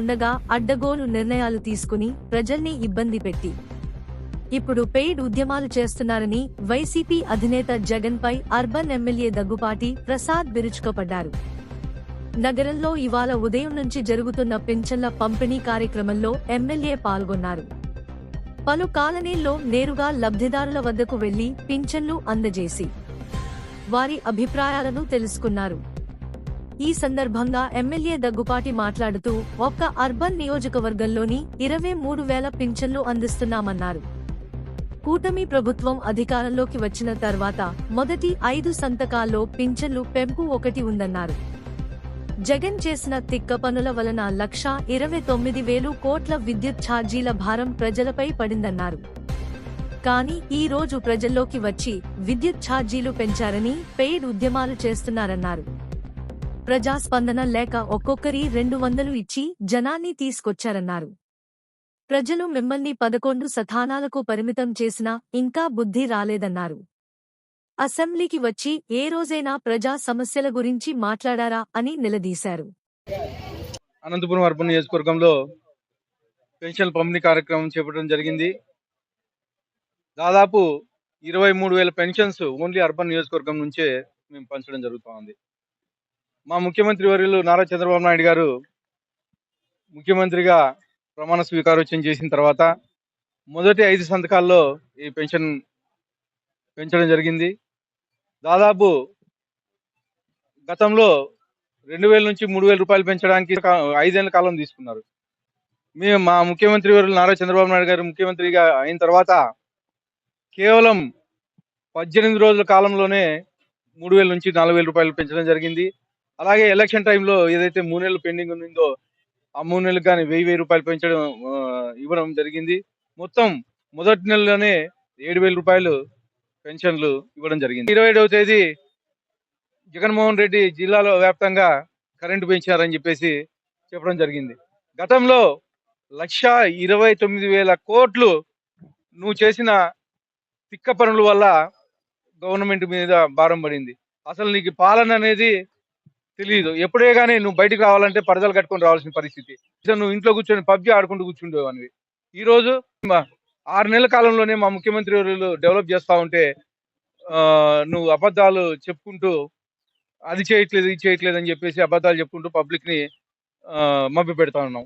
ఉండగా అడ్డగోలు నిర్ణయాలు తీసుకుని ప్రజల్ని ఇబ్బంది పెట్టి. ఇప్పుడు పెయిడ్ ఉద్యమాలు చేస్తున్నారని వైసీపీ అధినేత జగన్ పై అర్బన్ ఎమ్మెల్యే దగ్గుపాటి ప్రసాద్ బిరుచుకపడ్డారు నగరంలో ఇవాళ ఉదయం నుంచి జరుగుతున్న పింఛన్ల పంపిణీ కార్యక్రమంలో ఎమ్మెల్యే పాల్గొన్నారు. పలు కాలనీల్లో నేరుగా లబ్ధిదారుల వద్దకు వెళ్ళి పింఛన్లు అందజేసి. వారి అభిప్రాయాలను తెలుసుకున్నారు. ఈ సందర్భంగా ఎమ్మెల్యే దగ్గుపాటి మాట్లాడుతూ ఒక్క అర్బన్ నియోజకవర్గంలోని ఇరవై మూడు వేల పింఛన్లు అందిస్తున్నామన్నారు. కూటమి ప్రభుత్వం అధికారంలోకి వచ్చిన తర్వాత మొదటి ఐదు సంతకాల్లో పింఛన్లు పెంపు ఒకటి ఉందన్నారు. జగన్ చేసిన తిక్క పనుల వలన లక్షా ఇరవై తొమ్మిది వేలు కోట్ల విద్యుత్ ఛార్జీల భారం ప్రజలపై పడిందన్నారు. కానీ ఈ రోజు ప్రజల్లోకి వచ్చి విద్యుత్ ఛార్జీలు పెంచారని పెయిడ్ ఉద్యమాలు చేస్తున్నారన్నారు. ప్రజాస్పందన లేక ఒక్కొక్కరి రెండు వందలు ఇచ్చి జనాన్ని తీసుకొచ్చారన్నారు. ప్రజలు మిమ్మల్ని పదకొండు సథానాలకు పరిమితం చేసినా ఇంకా బుద్ధి రాలేదన్నారు. అసెంబ్లీకి వచ్చి ఏ రోజైనా ప్రజా సమస్యల గురించి మాట్లాడారా అని నిలదీశారు. అనంతపురం అర్బన్ నియోజకవర్గంలో పెన్షన్ పంపిణీ కార్యక్రమం చేపట్టడం జరిగింది. దాదాపు ఇరవై మూడు వేల పెన్షన్స్ ఓన్లీ అర్బన్ నియోజకవర్గం నుంచే మేము పంచడం జరుగుతూ ఉంది మా ముఖ్యమంత్రి వర్యులు నారా చంద్రబాబు నాయుడు గారు ముఖ్యమంత్రిగా ప్రమాణ స్వీకారోత్సవం చేసిన తర్వాత మొదటి ఐదు సంతకాల్లో ఈ పెన్షన్ పెంచడం జరిగింది. దాదాపు గతంలో రెండు వేల నుంచి మూడు వేల రూపాయలు పెంచడానికి కా- ఐదేళ్ళ కాలం తీసుకున్నారు. మేము మా ముఖ్యమంత్రి వారు నారా చంద్రబాబు నాయుడు గారు ముఖ్యమంత్రిగా అయిన తర్వాత కేవలం పద్దెనిమిది రోజుల కాలంలోనే మూడు వేల నుంచి నాలుగు వేల రూపాయలు పెంచడం జరిగింది. అలాగే ఎలక్షన్ టైంలో ఏదైతే మూడు నెలలు పెండింగ్ ఉందో ఆ మూడు నెలలకు కానీ వెయ్యి వెయ్యి రూపాయలు పెంచడం ఇవ్వడం జరిగింది. మొత్తం మొదటి నెలలోనే ఏడు వేల రూపాయలు పెన్షన్లు ఇవ్వడం జరిగింది. ఇరవై ఏడవ తేదీ జగన్మోహన్ రెడ్డి జిల్లాలో వ్యాప్తంగా కరెంటు పెంచారని చెప్పేసి చెప్పడం జరిగింది. గతంలో లక్ష ఇరవై తొమ్మిది వేల కోట్లు నువ్వు చేసిన తిక్క పనుల వల్ల గవర్నమెంట్ మీద భారం పడింది. అసలు నీకు పాలన అనేది తెలియదు ఎప్పుడే కానీ నువ్వు బయటకు రావాలంటే పరదలు కట్టుకొని రావాల్సిన పరిస్థితి. నువ్వు ఇంట్లో కూర్చొని పబ్జి ఆడుకుంటూ కూర్చుండేవానివి ఈ రోజు ఆరు నెలల కాలంలోనే మా ముఖ్యమంత్రి డెవలప్ చేస్తా ఉంటే నువ్వు అబద్ధాలు చెప్పుకుంటూ అది చేయట్లేదు ఇది చేయట్లేదు అని చెప్పేసి అబద్ధాలు చెప్పుకుంటూ పబ్లిక్ని మభ్య పెడతా ఉన్నాం